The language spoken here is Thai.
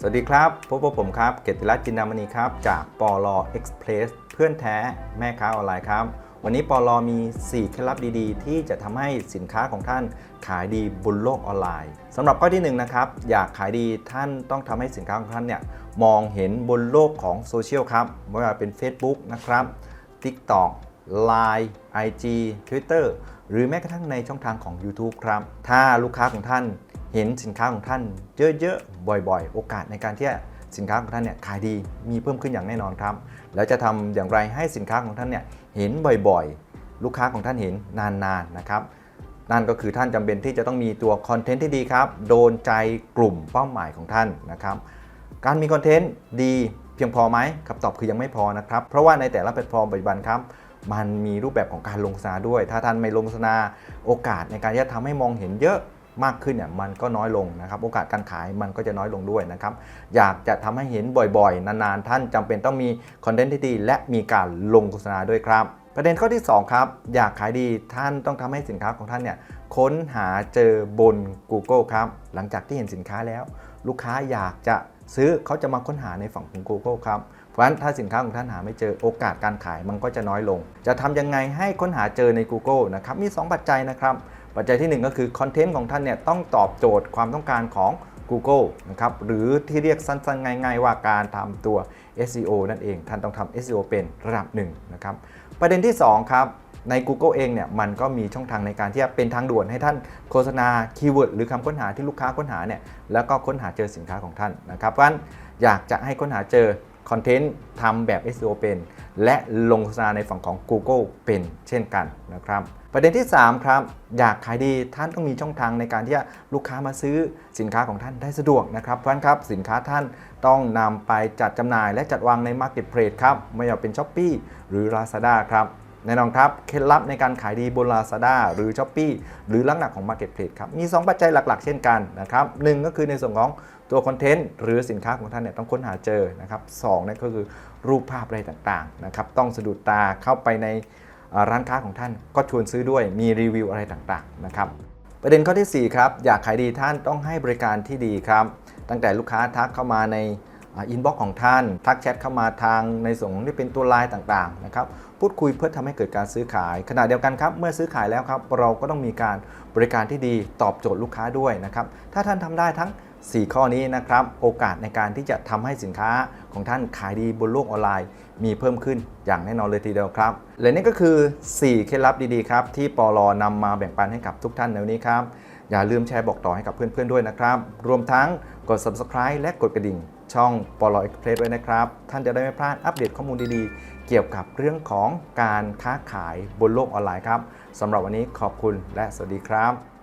สวัสดีครับ พบกับผมครับ เกติรัตน์จินดามณีครับ จากปลอเอ็กซ์เพรสเพื่อนแท้แม่ค้าออนไลน์ครับ วันนี้ปลอมี 4 เคล็ดลับดีๆ ที่จะทำให้สินค้าของท่านขายดีบนโลกออนไลน์สำหรับข้อที่1นะครับ อยากขายดีท่านต้องทำให้สินค้าของท่านเนี่ยมองเห็นบนโลกของโซเชียลครับ ไม่ว่าเป็น Facebook นะครับ TikTok Line IG Twitter หรือแม้กระทั่งในช่องทางของ YouTube ครับ ถ้าลูกค้าของท่าน เห็นสินค้าของท่านเยอะๆ บ่อยๆ โอกาสในการที่สินค้าของท่านเนี่ยขายดีมีเพิ่มขึ้นอย่างแน่นอนครับ แล้วจะทำอย่างไรให้สินค้าของท่านเนี่ยเห็นบ่อยๆ ลูกค้าของท่านเห็นนานๆนะครับ นั่นก็คือท่านจำเป็นที่จะต้องมีตัวคอนเทนต์ที่ดีครับ โดนใจกลุ่มเป้าหมายของท่านนะครับ การมีคอนเทนต์ดีเพียงพอไหมคำตอบคือยังไม่พอนะครับ เพราะว่าในแต่ละแพลตฟอร์มปัจจุบันครับมันมีรูปแบบของการลงโฆษณาด้วย ถ้าท่านไม่ลงโฆษณาโอกาสในการที่จะทำให้มองเห็นเยอะ มากขึ้นเนี่ยมันก็น้อยลงนะครับโอกาสการขายมันก็จะน้อยลงด้วยนะครับอยากจะทำให้เห็นบ่อยๆ นานๆ ท่านจำเป็นต้องมีคอนเทนต์ที่ดีและมีการลงโฆษณาด้วยครับ ประเด็นข้อที่ 2 ครับ อยากขายดีท่านต้องทำให้สินค้าของท่านเนี่ยค้นหาเจอบน Google ครับหลังจากที่เห็นสินค้าแล้ว ลูกค้าอยากจะซื้อเขาจะมาค้นหาในฝั่งของ Google ครับ เพราะฉะนั้นถ้าสินค้าของท่านหาไม่เจอโอกาสการขายมันก็จะน้อยลง จะทำยังไงให้ค้นหาเจอใน Google นะครับ มี 2 ปัจจัยนะครับ ปัจจัยทีหนึ่1 ก็คือคอนเทนต์ของท่านเนี่ยต้องตอบโจทย์ความต้องการของ Google นะครับหรือที่เรียกสั้นๆ ง่าย ๆ ว่าการทำตัว SEO นั่นเอง ท่านต้องทำ SEO เป็นระดับหนึ่งนะครับประเด็นที่ 2 ครับใน Google เองเนี่ยมันก็มีช่องทางในการที่จะเป็นทางด่วนให้ท่านโฆษณาคีย์เวิร์ดหรือคำค้นหาที่ลูกค้าค้นหาเนี่ยแล้วก็ค้นหาเจอสินค้าของท่านนะครับเพราะฉะนั้นอยากจะให้ค้นหาเจอ คอนเทนต์ทำแบบ SEO เป็น และลงโฆษณาในฝั่งของ Google เป็นเช่นกันนะครับ ประเด็นที่ 3 ครับ อยากขายดีท่านต้องมีช่องทางในการที่จะลูกค้ามาซื้อสินค้าของท่านได้สะดวกนะครับเพราะฉะนั้นครับสินค้าท่านต้องนำไปจัดจำหน่าย และจัดวางใน Marketplace ครับไม่ว่าเป็น s h อ p e e หรือ Lazada ครับ แน่นอนครับ เคล็ดลับในการขายดีบน Lazada หรือ s h อ p e e หรือลักษณะของ Marketplace ครับ มี 2 ปัจจัยหลักๆ เช่นกันนะครับหนึ่งก็คือในส่วนของตัวคอนเทนต์หรือสินค้าของท่านเนี่ยต้องค้นหาเจอนะครับสองนั่นก็คือรูปภาพอะไรต่างๆนะครับต้องสะดุดตาเข้าไปในร้านค้าของท่านก็ชวนซื้อด้วยมีรีวิวอะไรต่างๆนะครับประเด็นข้อที่4ครับอยากขายดีท่านต้องให้บริการที่ดีครับ ตั้งแต่ลูกค้าทักเข้ามาใน อินบ็อกของท่าน ทักแชทเข้ามาทางในส่วนของที่เป็นตัวไลน์ต่างๆนะครับพูดคุยเพื่อทำให้เกิดการซื้อขาย ขณะเดียวกันครับ เมื่อซื้อขายแล้วครับ เราก็ต้องมีการบริการที่ดีตอบโจทย์ลูกค้าด้วยนะครับ ถ้าท่านทำได้ทั้ง 4 ข้อนี้นะครับ โอกาสในการที่จะทำให้สินค้าของท่านขายดีบนโลกออนไลน์ มีเพิ่มขึ้นอย่างแน่นอนเลยทีเดียวครับ และนี่ก็คือ 4 เคล็ดลับดีๆครับ ที่ปลอนำมาแบ่งปันให้กับทุกท่านในวันนี้ครับ อย่าลืมแชร์บอกต่อให้กับเพื่อนๆด้วยนะครับ รวมทั้งกด subscribe และกดกระดิ่ง ช่องปลอเอ็กเพลสด้วยนะครับ ท่านจะได้ไม่พลาดอัปเดตข้อมูลดีๆ เกี่ยวกับเรื่องของการค้าขายบนโลกออนไลน์ครับสำหรับวันนี้ขอบคุณและสวัสดีครับ